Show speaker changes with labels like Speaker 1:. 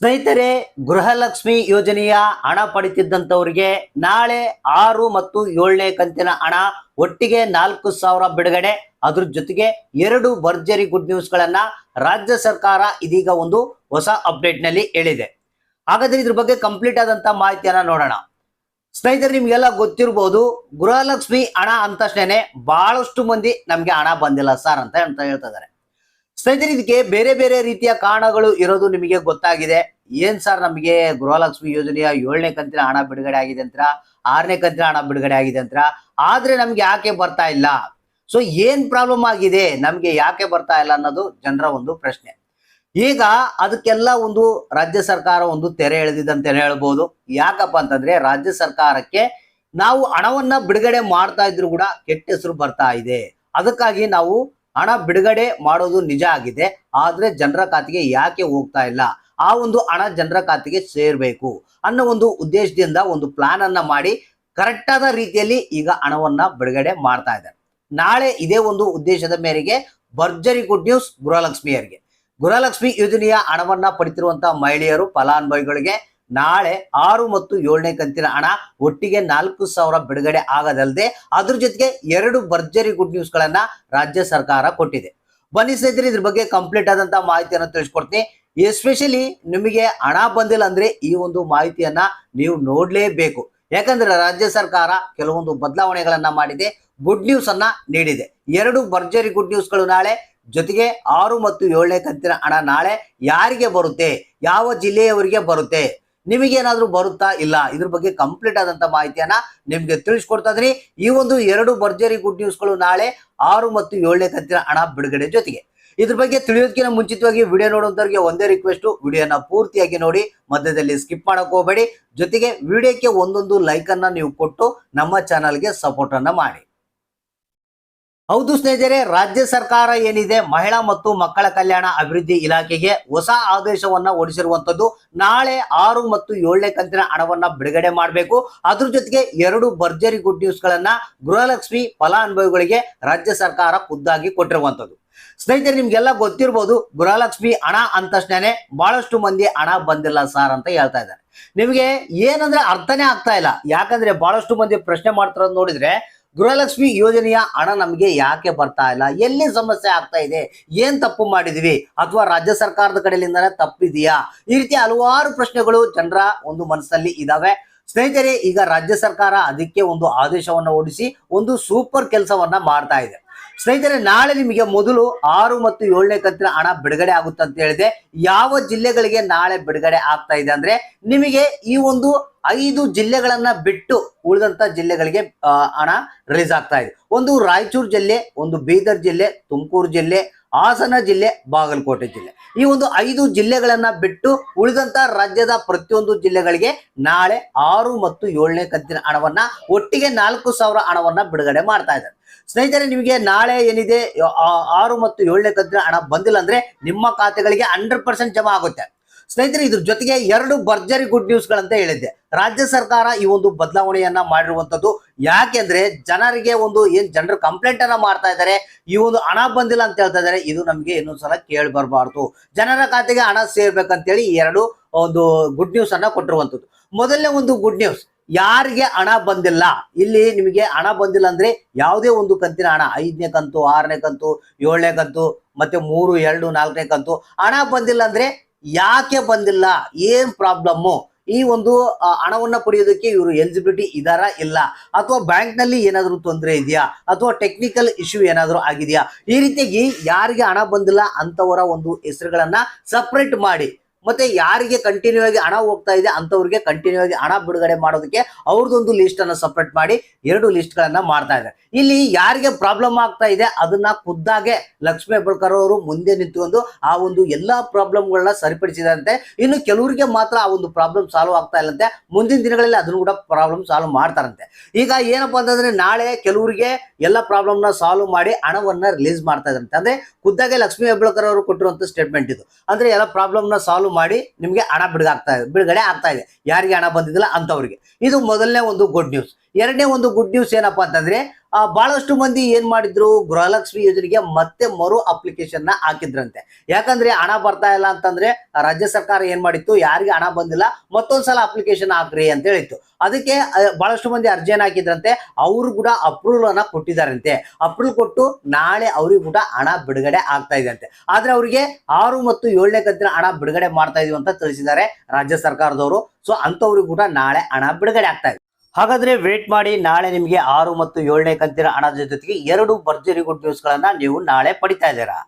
Speaker 1: ಸ್ನೇಹಿತರೆ, ಗೃಹಲಕ್ಷ್ಮಿ ಯೋಜನೆಯ ಹಣ ಪಡಿತಿದ್ದಂಥವ್ರಿಗೆ ನಾಳೆ ಆರು ಮತ್ತು ಏಳನೇ ಕಂತಿನ ಹಣ, ಒಟ್ಟಿಗೆ ನಾಲ್ಕು ಸಾವಿರ ಬಿಡುಗಡೆ. ಅದ್ರ ಜೊತೆಗೆ ಎರಡು ಭರ್ಜರಿ ಗುಡ್ ನ್ಯೂಸ್ಗಳನ್ನ ರಾಜ್ಯ ಸರ್ಕಾರ ಇದೀಗ ಒಂದು ಹೊಸ ಅಪ್ಡೇಟ್ನಲ್ಲಿ ಹೇಳಿದೆ. ಹಾಗಾದ್ರೆ ಇದ್ರ ಬಗ್ಗೆ ಕಂಪ್ಲೀಟ್ ಆದಂತ ಮಾಹಿತಿಯನ್ನ ನೋಡೋಣ. ಸ್ನೇಹಿತರೆ, ನಿಮ್ಗೆಲ್ಲ ಗೊತ್ತಿರ್ಬೋದು, ಗೃಹಲಕ್ಷ್ಮಿ ಹಣ ಅಂದ ಬಹಳಷ್ಟು ಮಂದಿ ನಮಗೆ ಹಣ ಬಂದಿಲ್ಲ ಸರ್ ಅಂತ ಅಂತ ಹೇಳ್ತಾ ಇದಾರೆ ಸ್ನೇಹಿತರೆ ಇದಕ್ಕೆ ಬೇರೆ ಬೇರೆ ರೀತಿಯ ಕಾರಣಗಳು ಇರೋದು ನಿಮಗೆ ಗೊತ್ತಾಗಿದೆ. ಏನ್ ಸರ್ ನಮಗೆ ಗೃಹಲಕ್ಷ್ಮಿ ಯೋಜನೆಯ ಏಳನೇ ಕಂತಿನ ಹಣ ಬಿಡುಗಡೆ ಆಗಿದೆ ಅಂತ ಆರನೇ ಕಂತಿನ ಹಣ ಬಿಡುಗಡೆ ಆಗಿದೆ ಅಂತ ಆದ್ರೆ ನಮ್ಗೆ ಯಾಕೆ ಬರ್ತಾ ಇಲ್ಲ? ಸೊ ಏನ್ ಪ್ರಾಬ್ಲಮ್ ಆಗಿದೆ? ನಮ್ಗೆ ಯಾಕೆ ಬರ್ತಾ ಇಲ್ಲ ಅನ್ನೋದು ಜನರ ಒಂದು ಪ್ರಶ್ನೆ. ಈಗ ಅದಕ್ಕೆಲ್ಲ ಒಂದು ರಾಜ್ಯ ಸರ್ಕಾರ ಒಂದು ತೆರೆ ಎಳೆದಿದೆ ಅಂತ ಹೇಳ್ಬೋದು. ಯಾಕಪ್ಪ ಅಂತಂದ್ರೆ ರಾಜ್ಯ ಸರ್ಕಾರಕ್ಕೆ ನಾವು ಹಣವನ್ನ ಬಿಡುಗಡೆ ಮಾಡ್ತಾ ಇದ್ರು ಕೂಡ ಕೆಟ್ಟ ಹೆಸರು ಬರ್ತಾ ಇದೆ. ಅದಕ್ಕಾಗಿ ನಾವು ಹಣ ಬಿಡುಗಡೆ ಮಾಡೋದು ನಿಜ ಆಗಿದೆ, ಆದ್ರೆ ಜನರ ಖಾತೆಗೆ ಯಾಕೆ ಹೋಗ್ತಾ ಇಲ್ಲ? ಆ ಒಂದು ಹಣ ಜನರ ಖಾತೆಗೆ ಸೇರ್ಬೇಕು ಅನ್ನೋ ಒಂದು ಉದ್ದೇಶದಿಂದ ಒಂದು ಪ್ಲಾನ್ ಅನ್ನ ಮಾಡಿ ಕರೆಕ್ಟ್ ಆದ ರೀತಿಯಲ್ಲಿ ಈಗ ಹಣವನ್ನ ಬಿಡುಗಡೆ ಮಾಡ್ತಾ ಇದ್ದಾರೆ. ನಾಳೆ ಇದೇ ಒಂದು ಉದ್ದೇಶದ ಮೇರೆಗೆ ಭರ್ಜರಿ ಗುಡ್ ನ್ಯೂಸ್ ಗೃಹಲಕ್ಷ್ಮಿಯರಿಗೆ ಗೃಹಲಕ್ಷ್ಮಿ ಯೋಜನೆಯ ಹಣವನ್ನ ಪಡಿತಿರುವಂತಹ ಮಹಿಳೆಯರು ಫಲಾನುಭವಿಗಳಿಗೆ ನಾಳೆ ಆರು ಮತ್ತು ಏಳನೇ ಕಂತಿನ ಹಣ ಒಟ್ಟಿಗೆ ನಾಲ್ಕು ಸಾವಿರ ಬಿಡುಗಡೆ ಆಗದಲ್ಲದೆ ಅದ್ರ ಜೊತೆಗೆ ಎರಡು ಭರ್ಜರಿ ಗುಡ್ ನ್ಯೂಸ್ ಗಳನ್ನ ರಾಜ್ಯ ಸರ್ಕಾರ ಕೊಟ್ಟಿದೆ. ಬನ್ನಿ ಸ್ನೇಹಿತರೆ, ಇದ್ರ ಬಗ್ಗೆ ಕಂಪ್ಲೀಟ್ ಆದಂತ ಮಾಹಿತಿಯನ್ನು ತಿಳಿಸ್ಕೊಡ್ತೀನಿ. ಎಸ್ಪೆಷಲಿ ನಿಮಗೆ ಹಣ ಬಂದಿಲ್ಲ ಅಂದ್ರೆ ಈ ಒಂದು ಮಾಹಿತಿಯನ್ನ ನೀವು ನೋಡ್ಲೇಬೇಕು. ಯಾಕಂದ್ರೆ ರಾಜ್ಯ ಸರ್ಕಾರ ಕೆಲವೊಂದು ಬದಲಾವಣೆಗಳನ್ನ ಮಾಡಿದೆ ಗುಡ್ ನ್ಯೂಸ್ ಅನ್ನ ನೀಡಿದೆ. ಎರಡು ಭರ್ಜರಿ ಗುಡ್ ನ್ಯೂಸ್ಗಳು ನಾಳೆ, ಜೊತೆಗೆ ಆರು ಮತ್ತು ಏಳನೇ ಕಂತಿನ ಹಣ ನಾಳೆ ಯಾರಿಗೆ ಬರುತ್ತೆ? ಯಾವ ಜಿಲ್ಲೆಯವರಿಗೆ ಬರುತ್ತೆ? ನಿಮಗೇನಾದ್ರೂ ಬರುತ್ತಾ ಇಲ್ಲ? ಇದ್ರ ಬಗ್ಗೆ ಕಂಪ್ಲೀಟ್ ಆದಂತ ಮಾಹಿತಿಯನ್ನ ನಿಮ್ಗೆ ತಿಳಿಸ್ಕೊಡ್ತಾ ಇದ್ದೀನಿ. ಈ ಒಂದು ಎರಡು ಭರ್ಜರಿ ಗುಡ್ ನ್ಯೂಸ್ಗಳು ನಾಳೆ ಆರು ಮತ್ತು ಏಳನೇ ಕಂತಿನ ಹಣ ಬಿಡುಗಡೆ ಜೊತೆಗೆ. ಇದ್ರ ಬಗ್ಗೆ ತಿಳಿಯೋದಕ್ಕಿಂತ ಮುಂಚಿತವಾಗಿ ವಿಡಿಯೋ ನೋಡುವಂತವ್ರಿಗೆ ಒಂದೇ ರಿಕ್ವೆಸ್ಟ್ ವಿಡಿಯೋನ ಪೂರ್ತಿಯಾಗಿ ನೋಡಿ, ಮಧ್ಯದಲ್ಲಿ ಸ್ಕಿಪ್ ಮಾಡಕ್ ಹೋಗಬೇಡಿ. ಜೊತೆಗೆ ವಿಡಿಯೋಕ್ಕೆ ಒಂದೊಂದು ಲೈಕ್ ಅನ್ನ ನೀವು ಕೊಟ್ಟು ನಮ್ಮ ಚಾನಲ್ಗೆ ಸಪೋರ್ಟ್ ಅನ್ನ ಮಾಡಿ. ಹೌದು ಸ್ನೇಹಿತರೆ, ರಾಜ್ಯ ಸರ್ಕಾರ ಏನಿದೆ, ಮಹಿಳಾ ಮತ್ತು ಮಕ್ಕಳ ಕಲ್ಯಾಣ ಅಭಿವೃದ್ಧಿ ಇಲಾಖೆಗೆ ಹೊಸ ಆದೇಶವನ್ನ ಹೊರಡಿಸಿರುವಂತದ್ದು ನಾಳೆ ಆರು ಮತ್ತು ಏಳನೇ ಕಂತಿನ ಹಣವನ್ನ ಬಿಡುಗಡೆ ಮಾಡಬೇಕು. ಅದ್ರ ಜೊತೆಗೆ ಎರಡು ಭರ್ಜರಿ ಗುಡ್ ನ್ಯೂಸ್ ಗಳನ್ನ ಗೃಹಲಕ್ಷ್ಮಿ ಫಲಾನುಭವಿಗಳಿಗೆ ರಾಜ್ಯ ಸರ್ಕಾರ ಖುದ್ದಾಗಿ ಕೊಟ್ಟಿರುವಂತದ್ದು ಸ್ನೇಹಿತರೆ, ನಿಮ್ಗೆಲ್ಲ ಗೊತ್ತಿರ್ಬೋದು, ಗೃಹಲಕ್ಷ್ಮಿ ಹಣ ಅಂದ ಬಹಳಷ್ಟು ಮಂದಿ ಹಣ ಬಂದಿಲ್ಲ ಸರ್ ಅಂತ ಹೇಳ್ತಾ ಇದ್ದಾರೆ. ನಿಮಗೆ ಏನಂದ್ರೆ ಅರ್ಥನೇ ಆಗ್ತಾ ಇಲ್ಲ. ಯಾಕಂದ್ರೆ ಬಹಳಷ್ಟು ಮಂದಿ ಪ್ರಶ್ನೆ ಮಾಡ್ತಿರೋದು ನೋಡಿದ್ರೆ ಗೃಹಲಕ್ಷ್ಮಿ ಯೋಜನೆಯ ಹಣ ನಮಗೆ ಯಾಕೆ ಬರ್ತಾ ಇಲ್ಲ? ಎಲ್ಲಿ ಸಮಸ್ಯೆ ಆಗ್ತಾ ಇದೆ? ಏನ್ ತಪ್ಪು ಮಾಡಿದ್ವಿ? ಅಥವಾ ರಾಜ್ಯ ಸರ್ಕಾರದ ಕಡೆಯಿಂದನೇ ತಪ್ಪಿದೆಯಾ? ಈ ರೀತಿ ಹಲವಾರು ಪ್ರಶ್ನೆಗಳು ಜನರ ಒಂದು ಮನಸ್ಸಲ್ಲಿ ಇದಾವೆ. ಸ್ನೇಹಿತರೆ, ಈಗ ರಾಜ್ಯ ಸರ್ಕಾರ ಅದಕ್ಕೆ ಒಂದು ಆದೇಶವನ್ನು ಓಡಿಸಿ ಒಂದು ಸೂಪರ್ ಕೆಲಸವನ್ನ ಮಾಡ್ತಾ ಇದೆ. ಸ್ನೇಹಿತರೆ, ನಾಳೆ ನಿಮಗೆ ಮೊದಲು ಆರು ಮತ್ತು ಏಳನೇ ಕಂತಿನ ಹಣ ಬಿಡುಗಡೆ ಆಗುತ್ತೆ ಅಂತ ಹೇಳಿದೆ. ಯಾವ ಜಿಲ್ಲೆಗಳಿಗೆ ನಾಳೆ ಬಿಡುಗಡೆ ಆಗ್ತಾ ಇದೆ ಅಂದ್ರೆ, ನಿಮಗೆ ಈ ಒಂದು ಐದು ಜಿಲ್ಲೆಗಳನ್ನ ಬಿಟ್ಟು ಉಳಿದಂತ ಜಿಲ್ಲೆಗಳಿಗೆ ಹಣ ರಿಲೀಸ್ ಆಗ್ತಾ ಇದೆ. ಒಂದು ರಾಯಚೂರು ಜಿಲ್ಲೆ, ಒಂದು ಬೀದರ್ ಜಿಲ್ಲೆ, ತುಮಕೂರು ಜಿಲ್ಲೆ ಹಾಸನ ಜಿಲ್ಲೆ, ಬಾಗಲಕೋಟೆ ಜಿಲ್ಲೆ. ಈ ಒಂದು ಐದು ಜಿಲ್ಲೆಗಳನ್ನ ಬಿಟ್ಟು ಉಳಿದಂತ ರಾಜ್ಯದ ಪ್ರತಿಯೊಂದು ಜಿಲ್ಲೆಗಳಿಗೆ ನಾಳೆ ಆರು ಮತ್ತು ಏಳನೇ ಕಂತಿನ ಹಣವನ್ನ, ಒಟ್ಟಿಗೆ ನಾಲ್ಕು ಸಾವಿರ ಹಣವನ್ನ ಬಿಡುಗಡೆ ಮಾಡ್ತಾ ಇದ್ದಾರೆ. ಸ್ನೇಹಿತರೆ, ನಿಮಗೆ ನಾಳೆ ಏನಿದೆ ಆರು ಮತ್ತು ಏಳನೇ ಕಂತಿನ ಹಣ ಬಂದಿಲ್ಲ ಅಂದ್ರೆ ನಿಮ್ಮ ಖಾತೆಗಳಿಗೆ ಹಂಡ್ರೆಡ್ ಪರ್ಸೆಂಟ್ ಜಮಾ ಆಗುತ್ತೆ. ಸ್ನೇಹಿತರೆ, ಇದ್ರ ಜೊತೆಗೆ ಎರಡು ಭರ್ಜರಿ ಗುಡ್ ನ್ಯೂಸ್ ಗಳಂತ ಹೇಳಿದ್ದೆ. ರಾಜ್ಯ ಸರ್ಕಾರ ಈ ಒಂದು ಬದಲಾವಣೆಯನ್ನ ಮಾಡಿರುವಂತದ್ದು ಯಾಕೆಂದ್ರೆ ಜನರಿಗೆ ಒಂದು ಏನ್ ಜನರು ಕಂಪ್ಲೇಂಟ್ ಅನ್ನ ಮಾಡ್ತಾ ಇದ್ದಾರೆ, ಈ ಒಂದು ಹಣ ಬಂದಿಲ್ಲ ಅಂತ ಹೇಳ್ತಾ ಇದ್ದಾರೆ, ಇದು ನಮ್ಗೆ ಇನ್ನೊಂದ್ಸಲ ಕೇಳಿ ಬರಬಾರ್ದು. ಜನರ ಖಾತೆಗೆ ಹಣ ಸೇರ್ಬೇಕಂತೇಳಿ ಎರಡು ಒಂದು ಗುಡ್ ನ್ಯೂಸ್ ಅನ್ನ ಕೊಟ್ಟಿರುವಂತದ್ದು. ಮೊದಲನೇ ಒಂದು ಗುಡ್ ನ್ಯೂಸ್ ಯಾರಿಗೆ ಹಣ ಬಂದಿಲ್ಲ? ಇಲ್ಲಿ ನಿಮಗೆ ಹಣ ಬಂದಿಲ್ಲ ಅಂದ್ರೆ ಯಾವುದೇ ಒಂದು ಕಂತಿನ ಹಣ, ಐದನೇ ಕಂತು, ಆರನೇ ಕಂತು, ಏಳನೇ ಕಂತು, ಮತ್ತೆ ಮೂರು, ಎರಡು, ನಾಲ್ಕನೇ ಕಂತು, ಹಣ ಬಂದಿಲ್ಲ ಅಂದ್ರೆ ಯಾಕೆ ಬಂದಿಲ್ಲ? ಏನ್ ಪ್ರಾಬ್ಲಮ್ಮು? ಈ ಒಂದು ಹಣವನ್ನು ಪಡೆಯೋದಕ್ಕೆ ಇವರು ಎಲಿಜಿಬಿಲಿಟಿ ಇದಾರ ಇಲ್ಲ? ಅಥವಾ ಬ್ಯಾಂಕ್ನಲ್ಲಿ ಏನಾದರೂ ತೊಂದರೆ ಇದೆಯಾ? ಅಥವಾ ಟೆಕ್ನಿಕಲ್ ಇಶ್ಯೂ ಏನಾದರೂ ಆಗಿದೆಯಾ? ಈ ರೀತಿಯಾಗಿ ಯಾರಿಗೆ ಹಣ ಬಂದಿಲ್ಲ ಅಂತವರ ಒಂದು ಹೆಸರುಗಳನ್ನ ಸಪ್ರೇಟ್ ಮಾಡಿ. ಮತ್ತೆ ಯಾರಿಗೆ ಕಂಟಿನ್ಯೂ ಆಗಿ ಹಣ ಹೋಗ್ತಾ ಇದೆ ಅಂತವ್ರಿಗೆ ಕಂಟಿನ್ಯೂ ಆಗಿ ಹಣ ಬಿಡುಗಡೆ ಮಾಡೋದಕ್ಕೆ ಅವ್ರದ್ದೊಂದು ಲಿಸ್ಟ್ ಅನ್ನ ಸಪ್ರೇಟ್ ಮಾಡಿ ಎರಡು ಲಿಸ್ಟ್ ಗಳನ್ನ ಮಾಡ್ತಾ ಇದ್ದಾರೆ. ಇಲ್ಲಿ ಯಾರಿಗೆ ಪ್ರಾಬ್ಲಮ್ ಆಗ್ತಾ ಇದೆ ಅದನ್ನ ಖುದ್ದಾಗೆ ಲಕ್ಷ್ಮೀ ಹೆಬ್ಬಳ್ಕರ್ ಅವರು ಮುಂದೆ ನಿಂತ್ಕೊಂಡು ಆ ಒಂದು ಎಲ್ಲಾ ಪ್ರಾಬ್ಲಮ್ಗಳನ್ನ ಸರಿಪಡಿಸಿದಂತೆ ಇನ್ನು ಕೆಲವರಿಗೆ ಮಾತ್ರ ಆ ಒಂದು ಪ್ರಾಬ್ಲಮ್ ಸಾಲ್ವ್ ಆಗ್ತಾ ಇಲ್ಲಂತೆ. ಮುಂದಿನ ದಿನಗಳಲ್ಲಿ ಅದನ್ನು ಕೂಡ ಪ್ರಾಬ್ಲಮ್ ಸಾಲ್ವ್ ಮಾಡ್ತಾರಂತೆ. ಈಗ ಏನಪ್ಪಾ ಅಂತಂದ್ರೆ ನಾಳೆ ಕೆಲವರಿಗೆ ಎಲ್ಲ ಪ್ರಾಬ್ಲಮ್ನ ಸಾಲ್ವ್ ಮಾಡಿ ಹಣವನ್ನ ರಿಲೀಸ್ ಮಾಡ್ತಾ ಇದ್ರಂತೆ ಅಂದ್ರೆ ಖುದ್ದಾಗೆ ಲಕ್ಷ್ಮೀ ಹೆಬ್ಬಳ್ಕರ್ ಅವರು ಕೊಟ್ಟಿರುವಂತ ಸ್ಟೇಟ್ಮೆಂಟ್ ಇದು. ಅಂದ್ರೆ ಎಲ್ಲ ಪ್ರಾಬ್ಲಮ್ನ ಸಾಲ್ವ್ ಮಾಡಿ ನಿಮಗೆ ಹಣ ಬಿಡುಗಾಗ್ತಾ ಇದೆ. ಬಿಡುಗಡೆ ಆಗ್ತಾ ಇದೆ. ಯಾರಿಗೆ ಹಣ ಬಂದಿದ್ದಿಲ್ಲ ಅಂತವ್ರಿಗೆ. ಇದು ಮೊದಲನೇ ಒಂದು ಗುಡ್ ನ್ಯೂಸ್ ಎರಡನೇ ಒಂದು ಗುಡ್ ನ್ಯೂಸ್ ಏನಪ್ಪಾ ಅಂತಂದ್ರೆ ಆ, ಬಹಳಷ್ಟು ಮಂದಿ ಏನ್ ಮಾಡಿದ್ರು? ಗೃಹಲಕ್ಷ್ಮಿ ಯೋಜನೆಗೆ ಮತ್ತೆ ಮರು ಅಪ್ಲಿಕೇಶನ್ನ ಹಾಕಿದ್ರಂತೆ. ಯಾಕಂದ್ರೆ ಹಣ ಬರ್ತಾ ಇಲ್ಲ ಅಂತಂದ್ರೆ ರಾಜ್ಯ ಸರ್ಕಾರ ಏನ್ ಮಾಡಿತ್ತು? ಯಾರಿಗೆ ಹಣ ಬಂದಿಲ್ಲ ಮತ್ತೊಂದ್ಸಲ ಅಪ್ಲಿಕೇಶನ್ ಹಾಕ್ರಿ ಅಂತ ಹೇಳಿತ್ತು. ಅದಕ್ಕೆ ಬಹಳಷ್ಟು ಮಂದಿ ಅರ್ಜಿಯನ್ನ ಹಾಕಿದ್ರಂತೆ? ಅವರು ಕೂಡ ಅಪ್ರೂವಲ್ ಅನ್ನ ಕೊಟ್ಟಿದ್ದಾರಂತೆ ಅಪ್ರೂವಲ್ ಕೊಟ್ಟು ನಾಳೆ ಅವ್ರಿಗೆ ಕೂಡ ಹಣ ಬಿಡುಗಡೆ ಆಗ್ತಾ ಇದೆ ಅಂತೆ. ಆದ್ರೆ ಅವರಿಗೆ ಆರು ಮತ್ತು ಏಳನೇ ಕಂತಿನ ಹಣ ಬಿಡುಗಡೆ ಮಾಡ್ತಾ ಇದೀವಿ ಅಂತ ತಿಳಿಸಿದ್ದಾರೆ ರಾಜ್ಯ ಸರ್ಕಾರದವರು. ಸೊ ಅಂತವ್ರಿಗೆ ಕೂಡ ನಾಳೆ ಹಣ ಬಿಡುಗಡೆ ಆಗ್ತಾ ಇದೆ. ಹಾಗಾದ್ರೆ ವೇಟ್ ಮಾಡಿ ನಾಳೆ ನಿಮಗೆ ಆರು ಮತ್ತು ಏಳನೇ ಕಂತಿನ ಹಣದ ಜೊತೆಗೆ ಎರಡು ಭರ್ಜರಿ ಗುಡ್ ನ್ಯೂಸ್ ಗಳನ್ನ ನೀವು ನಾಳೆ ಪಡಿತಾ ಇದ್ದೀರಾ.